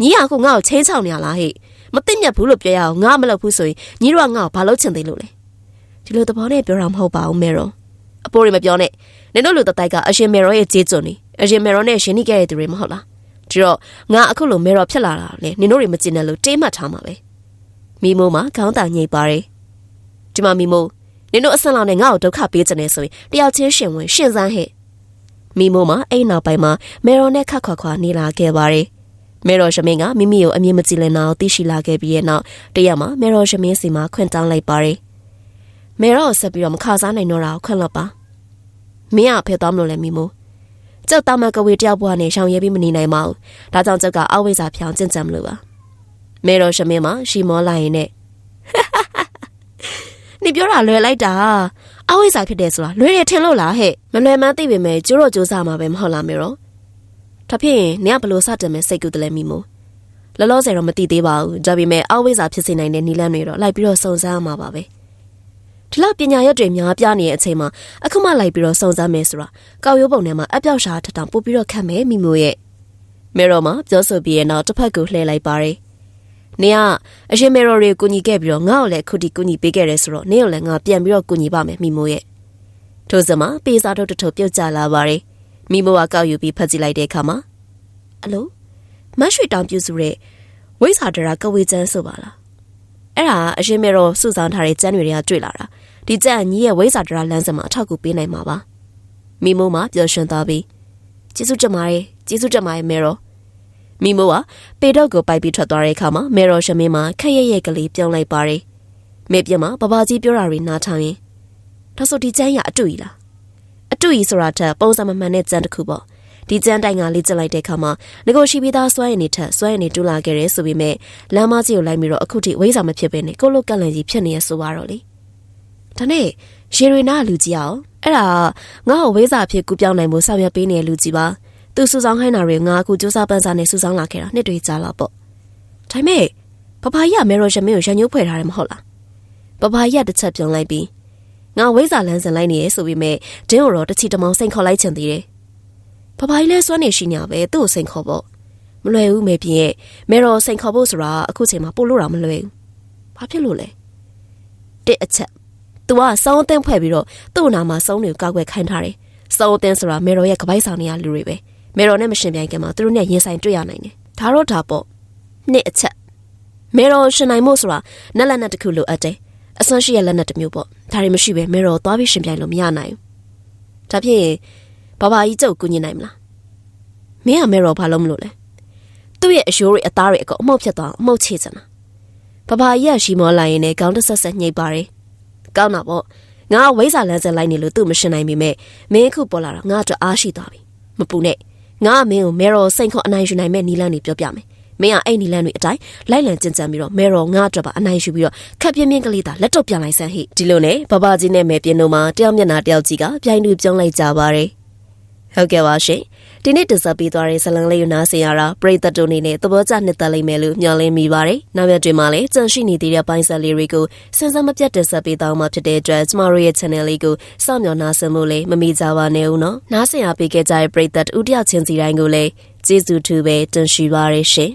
ညီအခုငါ့ကိုချင်းချောင်နေရလားဟဲ့မသိမြတ်ဘူးလို့ပြောရအောင်ငါမလုပ်ဘူးဆိုရင်ညီတို့ကငါ့ကိုဘာလို့ချင်သေးလို့လဲဒီလိုသဘောနဲ့ပြောတာမဟုတ်ပါဘူးမေရိုအပိုးတွေမပြောနဲ့နင်တို့လူတတိုက်ကအရှင်မေရောရဲ့ကြေးကျွန်းနေအရှင်မေရောနဲ့ရှင်နိခဲ့တဲ့သူတွေမဟုတ်လားဒီတော့ငါအခုလိုမေရောဖြစ်လာတာလေနင်တို့တွေမကျင်တယ်လို့တေးမှတ်ထားမှာပဲမိမိုးမှာခေါင်းတာညိတ်ပါတယ်ဒီမှာမိမိုး နင်တို့အဆန်လောင်နဲ့ငါ့ကိုဒုက္ခပေးကြနေဆိုရင်တယောက်ချင်းရှင်ဝင်ရှင်စမ်းဟဲ့မိမိုးမှာအိမ်နောက်ပိုင်းမှာမေရောနဲ့ခတ်ခွာခွာနေလာခဲ့ပါတယ်မေရောရှမင်းကမိမိကိုအမြင်မကြည့်လင်အောင်သိရှိလာခဲ့ပြီးတဲ့နောက်တရက်မှာမေရောရှမင်းစီမှာခွင့်တောင်းလိုက်ပါတယ်မေရောကိုဆက်ပြီးတော့မခါစားနိုင်တော့တာကိုခွင့်လွှတ်ပါမင်းကဖယ်သွားမလို့လဲမိမိုးကျုပ်တာမကဝေတယောက်ဘွားနဲ့ရှောင်ရဲပြီးမနေနိုင်ပါဘူးဒါကြောင့်ကျုပ်ကအဝိဇ္ဇာဖြောင်းကျင့်ကြံမလို့ပါမေတော်ရှမင်းမှာရှီမောလိုက်ရင်နဲ့ နေပြောတာလွယ်လိုက်တာအဝိဇ္ဇာဖြစ်တယ်ဆိုတာလွယ်ရထင်လို့လားဟဲ့မလွယ်မှန်းသိပေမဲ့ကျိုးတော့စူးစမ်းမှာပဲမဟုတ်လားမေတော်ဒါဖြင့်နင်ကဘလို့စတင်မဲ့စိတ်ကူးတယ်လဲမိမိုးလောလောဆယ်တော့မသိသေးပါဘူးဒါပေမဲ့အဝိဇ္ဇာဖြစ်စေနိုင်တဲ့နီလန်းတွေတော့လိုက်ပြီးတော့စုံစမ်းရမှာပါပဲ။ဒီလောက်ပညာရက်တွေများပြားနေတဲ့အချိန်မှာအခုမှလိုက်ပြီးတော့စုံစမ်းမယ်ဆိုတာကောက်ရိုးပုံထဲမှာအပြောက်ရှာထထောင်ပို့ပြီးတော့ခတ်မယ်မိမို့ရဲ့မေရောမှာပြောဆိုပြီးရဲ့နောက်တစ်ဖက်ကိုလှည့်လိုက်ပါတယ်။ နေကအရှင်မေရောတွေကိုကူညီခဲ့ပြီးတော့ငါ့ကိုလည်းခုတီကူညီပေးခဲ့တယ်ဆိုတော့နေကိုလည်းငါပြန်ပြီးတော့ကူညီပါမယ်မိမို့ရဲ့ထို့စမှာပေးစားထုတ်တထုတ်ပြုတ်ကြလာပါတယ်။မိမို့ကကောက်ယူပြီးဖတ်ကြည့်လိုက်တဲ့အခါမှာအလိုမတ်ရွှေတောင်ပြူစုတဲ့ဝိဇာဒရာကဝေကျန်းဆိုပါလားအဲ့ဒါအရှင်မေရောစုဆောင်ထားတဲ့ကျန်းတွေကတွေ့လာတာဒီကြက်ညီရဲ့ဝိဇာဒရာလမ်းစမှာအထောက်ကူပေးနိုင်မှာပါမိမိုးမှာပျော်ရွှင်သွားပြီးကျေးဇူးတင်ပါတယ်ကျေးဇူးတင်ပါတယ်မေရော မိမိုးကပေတော့ကိုပိုက်ပြီးထွက်သွားတဲ့အခါမှာမေရောရှမင်းမှာခက်ရရဲ့ကလေးပြုံးလိုက်ပါတယ်မေပြမဘဘကြီးပြောတာတွေနားထောင်ရင်ဒါဆိုဒီကျန်းရအတူကြီးလားအတူကြီးဆိုတာထက်ပုံစံမမှန်တဲ့ကျန်းတစ်ခုပေါ့ဒီကျန်းတိုင်ကလေ့ကျလိုက်တဲ့အခါမှာငကိုရှိပြီးသားစွမ်းရည်နေထက်စွမ်းရည်နေတူလာခဲ့တယ်ဆိုပေမဲ့လမ်းမကြီးကိုလိုက်ပြီးတော့အခုထိဝိဇ္ဇာမဖြစ်ဘဲနဲ့ကိုလိုကန့်လန့်ကြီးဖြစ်နေရဆိုပါတော့လေဒါနဲ့ရေရီနာလူကြီးအောင်အဲ့ဒါငါ့ကိုဝိဇ္ဇာဖြစ်ကူပြောင်းနိုင်မှုဆောင်ရွက်ပေးနေတဲ့လူကြီးပါ သူစုဆောင်ခိုင်းတာတွေငါအခုစူးစမ်းပန်းစားနေစုဆောင်လာခဲ့တာနှစ်တွေကြာလာပေါ့ဒါပေမဲ့ပပကြီးကမေရိုရှမင်းကိုရန်ညှိုးဖွဲ့ထားတယ်မဟုတ်လားပပကြီးကတစ်ချက်ပြုံးလိုက်ပြီးငါဝိဇ္ဇာလန်းစင်လိုက်နေရဆိုပေမဲ့ဒင်းကိုတော့တချီတမောင်စိန်ခေါ်လိုက်ချင်သေးတယ်ဖဖကြီးလဲစွမ်းနေရှိညာပဲသူ့ကိုစိန်ခေါ်ဖို့မလွယ်ဘူးမေပြင်းရဲ့မေတော်စိန်ခေါ်ဖို့ဆိုတာအခုချိန်မှာပို့လို့တော့မလွယ်ဘူးဘာဖြစ်လို့လဲတစ်အချက် तू ကစောင်းအသင်းဖွဲ့ပြီးတော့သူ့နာမှာစောင်းတွေကိုကောက်ွယ်ခိုင်းထားတယ်စောင်းအသင်းဆိုတာမေတော်ရဲ့ကပိုက်ဆောင်နေရလူတွေပဲ မေတော်နဲ့မရှင်ပြိုင်ခင်မှာသူတို့နဲ့ရင်ဆိုင်တွေ့ရနိုင်တယ်ဒါတော့ဒါပေါ့နှစ်အချက်မေတော်ရှင်နိုင်မှုဆိုတာနက်လက်နဲ့တခုလိုအပ်တယ်အစွမ်းရှိရဲ့လက်နဲ့တစ်မျိုးပေါ့ဒါတွေမရှိပဲမေတော်သွားပြီးရှင်ပြိုင်လို့မရနိုင်ဘူးဒါဖြင့်ဘာဘာကြီးကျုပ်ကူညီနိုင်မလားမင်းကမဲရောဘာလို့မလို့လဲသူ့ရဲ့အရှိုးတွေအသားတွေအကုန်အမှုတ်ဖြစ်သွားအမှုတ်ချချင်တာဘာဘာကြီးကရှီမောလာရင်လည်းခေါင်းတစ်ဆက်ဆက်ညှိပါတယ်ကောင်းတာပေါ့ငါဝိဇာလန်းစက်လိုက်နေလို့သူ့မရှင်နိုင်ပေမဲ့မင်းအခုပေါ်လာတော့ငါအတွက်အားရှိသွားပြီမပူနဲ့ ငါမင်းကိုမဲရောစိန်ခေါ်အနိုင်ယူနိုင်မဲ့နီလန်းနေပြောပြမယ်မင်းကအဲ့ဒီလမ်းတွေအတိုင်းလိုက်လံကြင်ကြံပြီးတော့မဲတော်ငါအတွက်ပါအနိုင်ယူပြီးတော့ခက်ပြင်းပြင်းကလေးသာလက်တော့ပြန်လိုက်စမ်းဟိဒီလိုနဲ့ဘဘကြီးနဲ့မဲပြင်းတို့မှာတယောက်မျက်နှာတယောက်ကြီးကပြိုင်တူပြုံးလိုက်ကြပါတယ်ဟုတ်ကဲ့ပါရှင် ဒီနေ့တင်ဆက်ပေးသွားတဲ့ဇလံလေးကိုနားဆင်ရတာပရိသတ်တို့အနေနဲ့သဘောကျနှစ်သက်လိမ့်မယ်လို့မျှော်လင့်မိပါတယ်နောက်ရက်တွေမှာလည်းကြန့်ရှိနေသေးတဲ့ပိုင်းဆက်လေးတွေကိုစဉ်ဆက်မပြတ်တင်ဆက်ပေးသွားမှာဖြစ်တဲ့အတွက်ကျမတို့ရဲ့ channel လေးကိုစောင့်မျှော်နားဆင်ဖို့လည်းမမေ့ကြပါနဲ့ဦးနော်နားဆင်ရပေးခဲ့ကြတဲ့ပရိသတ်ဦးတယောက်ချင်းစီတိုင်းကိုလည်းကျေးဇူးတူပဲတင်ရှိပါရရှင်